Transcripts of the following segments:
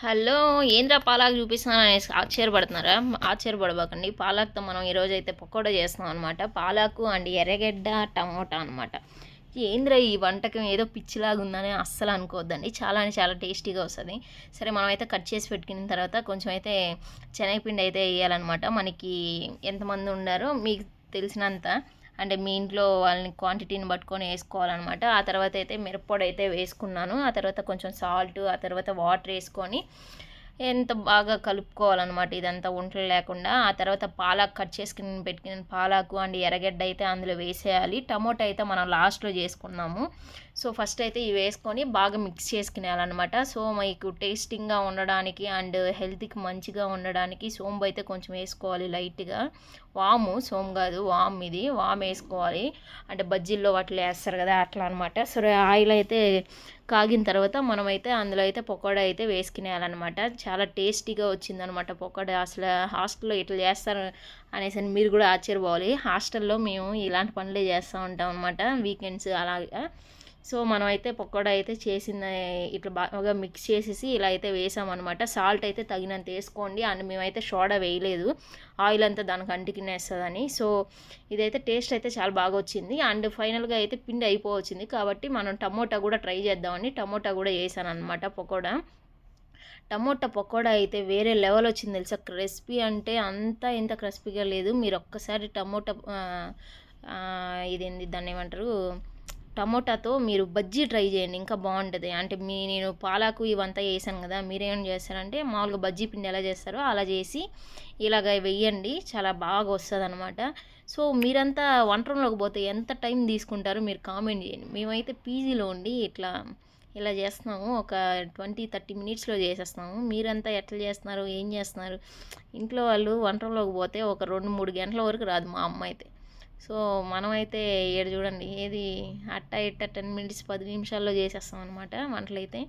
Hello ఏంద్రా పాలాక్ చూపిస్తున్నాను అనేసి ఆశ్చర్యపడుతున్నారా? ఆశ్చర్యపడబాకండి. పాలాక్తో మనం ఈరోజు అయితే పకోడా చేస్తున్నాం అనమాట పాలాకు అండ్ ఎర్రగడ్డ టమోటా అనమాట ఏంద్రా ఈ వంటకం? ఏదో పిచ్చిలాగా ఉందని అస్సలు అనుకోవద్దండి. చాలా అంటే చాలా టేస్టీగా వస్తుంది. సరే మనం అయితే కట్ చేసి పెట్టుకున్న తర్వాత కొంచెం అయితే శనగపిండి అయితే వేయాలన్నమాట. మనకి ఎంతమంది ఉండారో మీకు తెలిసినంత అంటే మీ ఇంట్లో వాళ్ళని క్వాంటిటీని పట్టుకొని వేసుకోవాలన్నమాట. ఆ తర్వాత అయితే మిరప్పొడి అయితే వేసుకున్నాను. ఆ తర్వాత కొంచెం సాల్ట్ ఆ తర్వాత వాటర్ వేసుకొని ఎంత బాగా కలుపుకోవాలన్నమాట ఇదంతా వంటలు లేకుండా. ఆ తర్వాత పాలాకు కట్ చేసుకుని పెట్టుకుని పాలాకు అండ్ ఎర్రగడ్డ అయితే అందులో వేసేయాలి. టమోటా అయితే మనం లాస్ట్లో చేసుకున్నాము. సో ఫస్ట్ అయితే ఇవి వేసుకొని బాగా మిక్స్ చేసుకునేయాలన్నమాట. సో మీకు టేస్టింగ్గా ఉండడానికి అండ్ హెల్త్కి మంచిగా ఉండడానికి సోంబు అయితే కొంచెం వేసుకోవాలి లైట్గా. వాము సోము కాదు వామ్ ఇది. వామ్ వేసుకోవాలి. అంటే బజ్జీల్లో వాటిలో వేస్తారు కదా అట్లా అనమాట సో ఆయిల్ అయితే కాగిన తర్వాత మనమైతే అందులో అయితే పకోడా అయితే వేసుకునేయాలన్నమాట. చాలా టేస్టీగా వచ్చిందనమాట పకోడా. అసలు హాస్టల్లో ఇట్లా చేస్తారు అనేసి మీరు కూడా ఆశ్చర్యపోవాలి. హాస్టల్లో మేము ఇలాంటి పనులే చేస్తూ ఉంటాం అనమాట వీకెండ్స్ అలాగా. సో మనం అయితే పకోడా అయితే చేసిన ఇట్లా బాగా మిక్స్ చేసేసి ఇలా అయితే వేసామన్నమాట. సాల్ట్ అయితే తగినంత వేసుకోండి. అండ్ మేమైతే సోడా వేయలేదు. ఆయిల్ అంతా దానికి అంటికినేస్తుందని. సో ఇదైతే టేస్ట్ అయితే చాలా బాగా వచ్చింది. అండ్ ఫైనల్గా అయితే పిండి అయిపోవచ్చింది. కాబట్టి మనం టమోటా కూడా ట్రై చేద్దామని టమోటా కూడా వేసాను అనమాట పకోడా. టమోటా పకోడా అయితే వేరే లెవెల్ వచ్చింది తెలుసా? క్రిస్పీ అంటే అంతా ఇంత క్రిస్పీగా లేదు. మీరు ఒక్కసారి టమోటా ఇదేంది? దాన్ని ఏమంటారు? టమోటాతో మీరు బజ్జీ ట్రై చేయండి ఇంకా బాగుంటుంది. అంటే మీ నేను పాలాకు ఇవంతా వేసాను కదా మీరేం చేస్తారంటే మామూలుగా బజ్జీ పిండి ఎలా చేస్తారో అలా చేసి ఇలాగ వెయ్యండి చాలా బాగా వస్తుంది అనమాట సో మీరంతా వంట రూమ్లోకి పోతే ఎంత టైం తీసుకుంటారో మీరు కామెంట్ చేయండి. మేమైతే పీజీలో ఉండి ఇట్లా ఇలా చేస్తున్నాము ఒక ట్వంటీ థర్టీ మినిట్స్లో చేసేస్తున్నాము. మీరంతా ఎట్లా చేస్తున్నారు ఏం చేస్తున్నారు? ఇంట్లో వాళ్ళు వంట రూమ్లోకి పోతే ఒక రెండు మూడు గంటల వరకు రాదు మా అమ్మ అయితే. సో మనమైతే ఏడు చూడండి ఏది అట్ట ఇట్ట టెన్ మినిట్స్ పది నిమిషాల్లో చేసేస్తాం అనమాట వంటలైతే.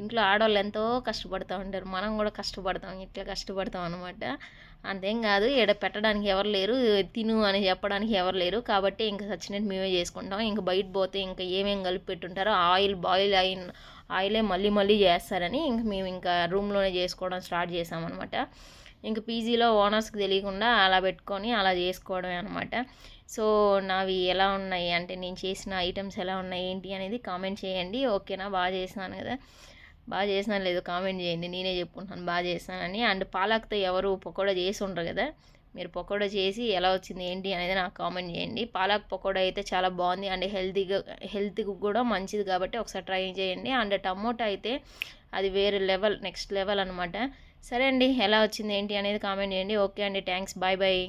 ఇంట్లో ఆడవాళ్ళు ఎంతో కష్టపడుతూ ఉంటారు మనం కూడా కష్టపడతాం ఇట్లా కష్టపడతాం అనమాట అంతేం కాదు ఎడ పెట్టడానికి ఎవరు లేరు తిను అని చెప్పడానికి ఎవరు లేరు. కాబట్టి ఇంకా సచ్చినట్టు మేమే చేసుకుంటాం. ఇంకా బయట పోతే ఇంకా ఏమేమి కలిపి పెట్టుంటారో ఆయిల్ బాయిల్ అయిన ఆయిలే మళ్ళీ మళ్ళీ చేస్తారని ఇంక మేము ఇంకా రూమ్లోనే చేసుకోవడం స్టార్ట్ చేసామన్నమాట ఇంక పీజీలో ఓనర్స్కి తెలియకుండా అలా పెట్టుకొని అలా చేసుకోవడమే అనమాట సో నావి ఎలా ఉన్నాయి? అంటే నేను చేసిన ఐటమ్స్ ఎలా ఉన్నాయి? ఏంటి? అనేది కామెంట్ చేయండి. ఓకేనా? బాగా చేసినాను కదా? బాగా చేసినా లేదు కామెంట్ చేయండి. నేనే చెప్పుకుంటాను బాగా చేసినానని. అండ్ పాలక్తో ఎవరు పకోడా చేసి ఉండరు కదా? మీరు పకోడా చేసి ఎలా వచ్చింది? ఏంటి? అనేది నాకు కామెంట్ చేయండి. పాలక్ పకోడా అయితే చాలా బాగుంది. అండ్ హెల్తీగా హెల్త్కి కూడా మంచిది కాబట్టి ఒకసారి ట్రై చేయండి. అండ్ టమోటా అయితే అది వేరే లెవెల్ నెక్స్ట్ లెవెల్ అనమాట సరే అండి ఎలా వచ్చింది ఏంటి అనేది కామెంట్ చేయండి. ఓకే అండి థ్యాంక్స్ బాయ్ బాయ్.